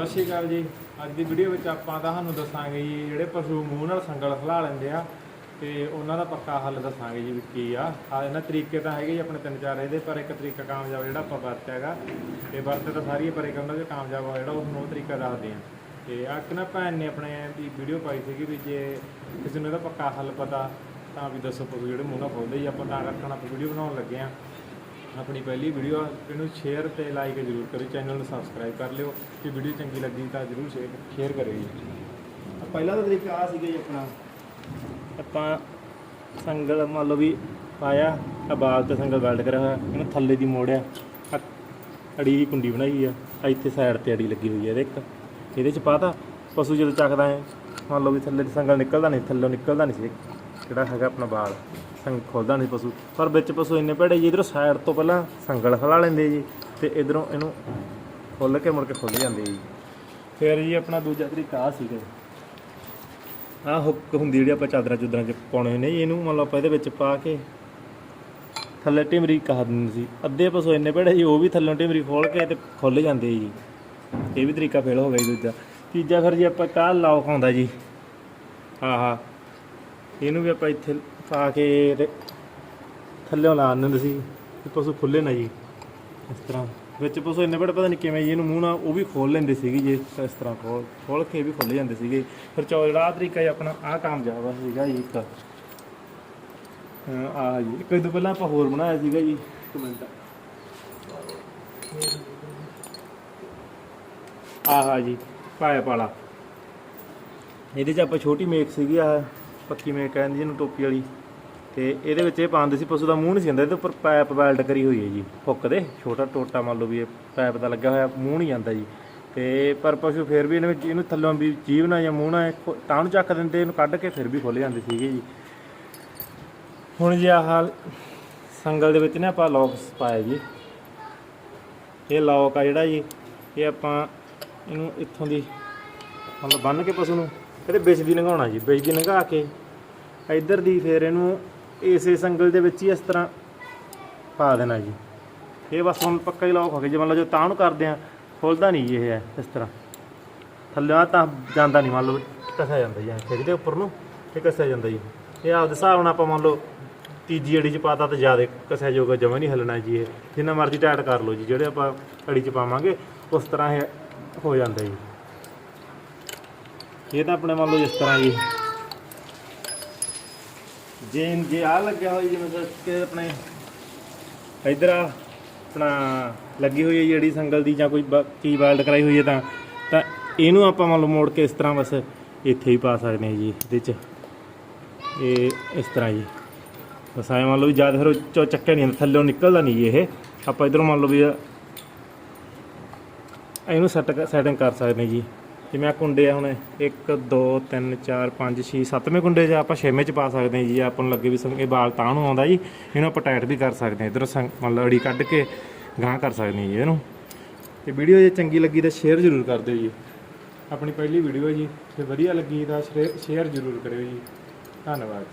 ਸਤਿ ਸ਼੍ਰੀ ਅਕਾਲ ਜੀ। ਅੱਜ ਦੀ ਵੀਡੀਓ ਵਿੱਚ ਆਪਾਂ ਤੁਹਾਨੂੰ ਦੱਸਾਂਗੇ ਜੀ ਜਿਹੜੇ ਪਸ਼ੂ ਮੂੰਹ ਨਾਲ ਸੰਗਲ ਖਲਾ ਲੈਂਦੇ ਆ ਤੇ ਉਹਨਾਂ ਦਾ ਪੱਕਾ ਹੱਲ ਦੱਸਾਂਗੇ ਜੀ ਵੀ ਕੀ ਆ। ਆ ਇਹਨਾਂ ਤਰੀਕੇ ਤਾਂ ਹੈਗੇ ਜੀ ਆਪਣੇ ਤਿੰਨ ਚਾਰ ਇਹਦੇ, ਪਰ ਇੱਕ ਤਰੀਕਾ ਕਾਮਯਾਬ ਜਿਹੜਾ ਆਪਾਂ ਵਰਤਿਆ ਹੈਗਾ। ਤੇ ਵਰਤੇ ਤਾਂ ਸਾਰੀ ਪਰ ਇੱਕ ਉਹਨਾਂ ਦੇ ਕਾਮਯਾਬ ਆ ਜਿਹੜਾ ਉਹਨੂੰ ਉਹ ਤਰੀਕਾ ਦੱਸਦੇ ਆ। ਤੇ ਆ ਇੱਕ ਨਾ ਭੈਣ ਨੇ ਆਪਣੇ ਦੀ ਵੀਡੀਓ ਪਾਈ ਸੀਗੀ ਵੀ ਜੇ ਕਿਸੇ ਨੂੰ ਇਹਦਾ ਪੱਕਾ ਹੱਲ ਪਤਾ, ਤਾਂ ਵੀ ਦੱਸੋ ਪਸ਼ੂ ਜਿਹੜੇ ਮੂੰਹ ਨਾਲ ਖੋਲਦੇ ਜੀ ਆਪਾਂ ਤਾਂ ਕਰਕੇ ਆਪਾਂ ਵੀਡੀਓ ਬਣਾਉਣ ਲੱਗੇ ਆ। ਆਪਣੀ ਪਹਿਲੀ ਵੀਡੀਓ ਆ, ਇਹਨੂੰ ਸ਼ੇਅਰ ਤੇ ਲਾਈਕ ਜ਼ਰੂਰ ਕਰਿਓ ਚੈਨਲ ਨੂੰ ਸਬਸਕ੍ਰਾਈਬ ਕਰ ਲਿਓ, ਜੇ ਵੀਡੀਓ ਚੰਗੀ ਲੱਗੀ ਤਾਂ ਜ਼ਰੂਰ ਸ਼ੇਅਰ ਸ਼ੇਅਰ ਕਰਿਓ ਜੀ। ਆਹ ਪਹਿਲਾ ਤਾਂ ਤਰੀਕਾ ਆ ਸੀਗਾ ਜੀ ਆਪਣਾ। ਆਪਾਂ ਸੰਗਲ ਮੰਨ ਲਓ ਵੀ ਪਾਇਆ ਆ ਬਾਲ ਤੇ ਸੰਗਲ ਵੈਲਡ ਕਰਿਆ ਹੋਇਆ, ਇਹਨੂੰ ਥੱਲੇ ਦੀ ਮੋੜਿਆ, ਆਹ ਅੜੀ ਦੀ ਕੁੰਡੀ ਬਣਾਈ ਆ ਇੱਥੇ ਸਾਈਡ ਤੇ ਅੜੀ ਲੱਗੀ ਹੋਈ ਹੈ ਇਹਦੇ ਇੱਕ ਇਹਦੇ ਚ ਪਾਤਾ ਪਸ਼ੂ ਜਦੋਂ ਚੱਕਦਾ ਹੈ, ਮੰਨ ਲਓ ਵੀ ਥੱਲੇ ਦੀ ਸੰਗਲ ਨਿਕਲਦਾ ਨਹੀਂ, ਥੱਲੋਂ ਨਿਕਲਦਾ ਨਹੀਂ ਸੀ ਜਿਹੜਾ ਹੈਗਾ ਆਪਣਾ ਬਾਲ? ਸੰਗ ਖੋਲਦਾ ਨਹੀਂ ਪਸ਼ੂ। ਪਰ ਵਿੱਚ ਪਸ਼ੂ ਇੰਨੇ ਭੜੇ ਜੀ ਇਧਰੋਂ ਸਾਈਡ ਤੋਂ ਪਹਿਲਾਂ ਸੰਗਲ ਖਲਾ ਲੈਂਦੇ ਜੀ ਤੇ ਇਧਰੋਂ ਇਹਨੂੰ ਖੋਲ ਕੇ ਮੁੜ ਕੇ ਖੁੱਲ ਜਾਂਦੇ ਜੀ। ਫਿਰ ਜੀ ਆਪਣਾ ਦੂਜਾ ਤਰੀਕਾ ਆ ਸੀਗਾ ਆਹ ਹੁੱਕ ਹੁੰਦੀ ਜਿਹੜੀ ਆਪਾਂ ਚਾਦਰਾਂ ਚੁਦਰਾਂ 'ਚ ਪਾਉਣੇ ਨੇ ਜੀ, ਇਹਨੂੰ ਮਤਲਬ ਆਪਾਂ ਇਹਦੇ ਵਿੱਚ ਪਾ ਕੇ ਥੱਲੇ ਟਿਮਰੀ ਕਹਾ ਦਿੰਦੇ ਸੀ। ਅੱਧੇ ਪਸ਼ੂ ਇੰਨੇ ਭੜੇ ਜੀ ਉਹ ਵੀ ਥੱਲੋਂ ਟਿਮਰੀ ਖੋਲ ਕੇ ਤੇ ਖੁੱਲ ਜਾਂਦੇ ਜੀ। ਇਹ ਵੀ ਤਰੀਕਾ ਫੇਲ ਹੋ ਗਿਆ ਜੀ ਦੂਜਾ। ਤੀਜਾ ਫਿਰ ਜੀ ਆਪਾਂ ਕਾਹ ਲੌਕ ਖਾਉਂਦਾ ਜੀ? ਹਾਂ ਇਹਨੂੰ ਵੀ ਆਪਾਂ ਇੱਥੇ ਪਾ ਕੇ ਤੇ ਲਾ ਦਿੰਦੇ ਸੀ। ਪਸ਼ੂ ਖੁੱਲੇ ਨਾ ਜੀ ਇਸ ਤਰ੍ਹਾਂ। ਵਿੱਚ ਪਸ਼ੂ ਇੰਨੇ ਬੜੇ ਪਤਾ ਨਹੀਂ ਕਿਵੇਂ ਜੀ ਇਹਨੂੰ ਮੂੰਹ ਨਾਲ ਉਹ ਵੀ ਖੋਲ ਲੈਂਦੇ ਸੀਗੇ ਜੀ ਇਸ ਤਰ੍ਹਾਂ ਖੋਲ ਖੋਲ ਕੇ ਵੀ ਖੁੱਲ ਜਾਂਦੇ ਸੀਗੇ। ਫਿਰ ਚੌ ਜਿਹੜਾ ਆਹ ਤਰੀਕਾ ਜੀ ਆਪਣਾ ਆਹ ਕਾਮਯਾਬ ਸੀਗਾ ਜੀ ਇੱਕ। ਹਾਂ, ਆਹ ਜੀ ਇੱਕ ਤੋਂ ਪਹਿਲਾਂ ਆਪਾਂ ਹੋਰ ਬਣਾਇਆ ਸੀਗਾ ਜੀ ਇੱਕ ਮਿੰਟ। ਆਹ ਜੀ ਪਾਇਆ ਪਾਲਾ। ਇਹਦੇ 'ਚ ਆਪਾਂ ਛੋਟੀ ਮੇਕ ਸੀਗੀ ਆ ਪੱਕੀ ਮੇਕ ਕਹਿੰਦੀ ਜਿਹਨੂੰ ਟੋਪੀ ਵਾਲੀ। ਤੇ ਇਹਦੇ ਵਿੱਚ ਇਹ ਪਾਉਂਦੇ ਸੀ, ਪਸ਼ੂ ਦਾ ਮੂੰਹ ਨਹੀਂ ਸੀ ਹੁੰਦਾ ਇਹਦੇ ਉੱਪਰ ਪਾਈਪ ਵੈਲਡ ਕਰੀ ਹੋਈ ਹੈ ਜੀ, ਹੁੱਕ ਦੇ, ਛੋਟਾ ਟੋਟਾ ਮੰਨ ਲਓ ਵੀ ਇਹ ਪਾਈਪ ਦਾ ਲੱਗਾ ਹੋਇਆ, ਮੂੰਹ ਨਹੀਂ ਜਾਂਦਾ ਜੀ। ਤੇ ਪਰ ਪਸ਼ੂ ਫਿਰ ਵੀ ਇਹਨੂੰ ਇਹਨੂੰ ਥੱਲੋਂ ਵੀ ਜੀਵ ਨਾ ਜਾਂ ਮੂੰਹ ਨਾ ਤਾਂ ਨੂੰ ਚੱਕ ਦਿੰਦੇ, ਇਹਨੂੰ ਕੱਢ ਕੇ ਫਿਰ ਵੀ ਖੁੱਲ ਜਾਂਦੇ ਸੀਗੇ ਜੀ। ਹੁਣ ਜੀ ਆਹ ਸੰਗਲ ਦੇ ਵਿੱਚ ਨੇ ਆਪਾਂ ਲੌਕ ਪਾਇਆ ਜੀ। ਇਹ ਲੌਕ ਆ ਜਿਹੜਾ ਜੀ, ਇਹ ਆਪਾਂ ਇਹਨੂੰ ਇੱਥੋਂ ਦੀ ਮਤਲਬ ਬੰਨ ਕੇ ਪਸ਼ੂ ਨੂੰ, ਇਹਦੇ ਵਿੱਚ ਦੀ ਲੰਘਾਉਣਾ ਜੀ, ਵਿੱਚ ਦੀ ਲੰਘਾ ਕੇ ਇੱਧਰ ਦੀ ਫਿਰ ਇਹਨੂੰ ਇਸੇ ਸੰਗਲ ਦੇ ਵਿੱਚ ਹੀ ਇਸ ਤਰ੍ਹਾਂ ਪਾ ਦੇਣਾ ਜੀ। ਇਹ ਬਸ ਹੁਣ ਪੱਕਾ ਹੀ ਲੌਕ ਹੋ ਗਿਆ। ਜੇ ਮੰਨ ਲਓ ਜੋ ਤਾਂ ਨੂੰ ਕਰਦੇ ਆ ਖੁੱਲਦਾ ਨਹੀਂ ਜੀ ਇਹ ਹੈ ਇਸ ਤਰ੍ਹਾਂ। ਥੱਲੇ ਆ ਤਾਂ ਜਾਂਦਾ ਨਹੀਂ, ਮੰਨ ਲਓ ਕਸਿਆ ਜਾਂਦਾ ਜੀ ਖਿੱਚਦੇ ਉੱਪਰ ਨੂੰ ਤੇ ਕਸਿਆ ਜਾਂਦਾ ਜੀ। ਇਹ ਆਪਦੇ ਹਿਸਾਬ ਨਾਲ ਆਪਾਂ ਮੰਨ ਲਓ ਤੀਜੀ ਅੜੀ ਚ ਪਾਤਾ ਤਾਂ ਜ਼ਿਆਦਾ ਕਸਿਆ ਜੋਗਾ ਜਮਾ ਨਹੀਂ ਹੱਲਣਾ ਜੀ ਇਹ। ਜਿੰਨਾ ਮਰਜ਼ੀ ਟਾਈਟ ਕਰ ਲਓ ਜੀ, ਜਿਹੜੇ ਆਪਾਂ ਅੜੀ ਚ ਪਾਵਾਂਗੇ, ਉਸ ਤਰ੍ਹਾਂ ਇਹ ਹੋ ਜਾਂਦਾ ਜੀ। ਇਹ ਤਾਂ ਆਪਣੇ ਮੰਨ ਲਓ ਇਸ ਤਰ੍ਹਾਂ ਜੀ ਜੇ ਜੇ ਆ ਲੱਗਿਆ ਹੋਇਆ ਜਿਵੇਂ ਦੱਸ ਕਿ ਆਪਣੇ ਇਧਰ ਆ, ਆਪਣਾ ਲੱਗੀ ਹੋਈ ਹੈ ਜਿਹੜੀ ਸੰਗਲ ਦੀ ਜਾਂ ਕੋਈ ਬ- ਕੀ ਵੈਲਡ ਕਰਾਈ ਹੋਈ ਹੈ ਤਾਂ ਤਾਂ ਇਹਨੂੰ ਆਪਾਂ ਮੰਨ ਲਓ ਮੋੜ ਕੇ ਇਸ ਤਰ੍ਹਾਂ ਬਸ ਇੱਥੇ ਹੀ ਪਾ ਸਕਦੇ ਹਾਂ ਜੀ, ਇਹਦੇ ਚ। ਇਹ ਇਸ ਤਰ੍ਹਾਂ ਜੀ। ਬਸ ਐਂ ਮੰਨ ਲਓ ਵੀ ਜਦ ਫਿਰ ਉਹ ਚੋਂ ਚੱਕਿਆ ਨਹੀਂ ਜਾਂਦਾ, ਥੱਲੇੋਂ ਨਿਕਲਦਾ ਨਹੀਂ ਜੀ ਇਹ। ਆਪਾਂ ਇਧਰੋਂ ਮੰਨ ਲਓ ਵੀ ਇਹਨੂੰ ਸੈਟ ਸੈਟਿੰਗ ਕਰ ਸਕਦੇ ਹਾਂ ਜੀ। ਜਿਵੇਂ ਆ ਕੁੰਡੇ ਆ ਹੁਣ 1 2 3 4 5 6 7ਵੇਂ ਕੁੰਡੇ 'ਚ ਆਪਾਂ ਛੇਵੇਂ 'ਚ ਪਾ ਸਕਦੇ ਹਾਂ ਜੀ ਆਪਾਂ ਨੂੰ ਲੱਗੇ ਵੀ ਸੰਗੇ ਬਾਲ ਤਾਂ ਨੂੰ ਆਉਂਦਾ ਜੀ, ਇਹਨੂੰ ਆਪਾਂ ਟਾਈਟ ਵੀ ਕਰ ਸਕਦੇ ਹਾਂ, ਇਧਰੋਂ ਮਤਲਬ ਅੜੀ ਕੱਢ ਕੇ ਗਾਂ ਕਰ ਸਕਦੇ ਹਾਂ ਜੀ ਇਹਨੂੰ। ਤੇ ਵੀਡੀਓ ਜੇ ਚੰਗੀ ਲੱਗੀ ਤਾਂ ਸ਼ੇਅਰ ਜ਼ਰੂਰ ਕਰ ਦਿਓ ਜੀ। ਆਪਣੀ ਪਹਿਲੀ ਵੀਡੀਓ ਜੀ, ਜੇ ਵਧੀਆ ਲੱਗੀ ਤਾਂ ਸ਼ੇਅਰ ਜ਼ਰੂਰ ਕਰਿਓ ਜੀ। ਧੰਨਵਾਦ।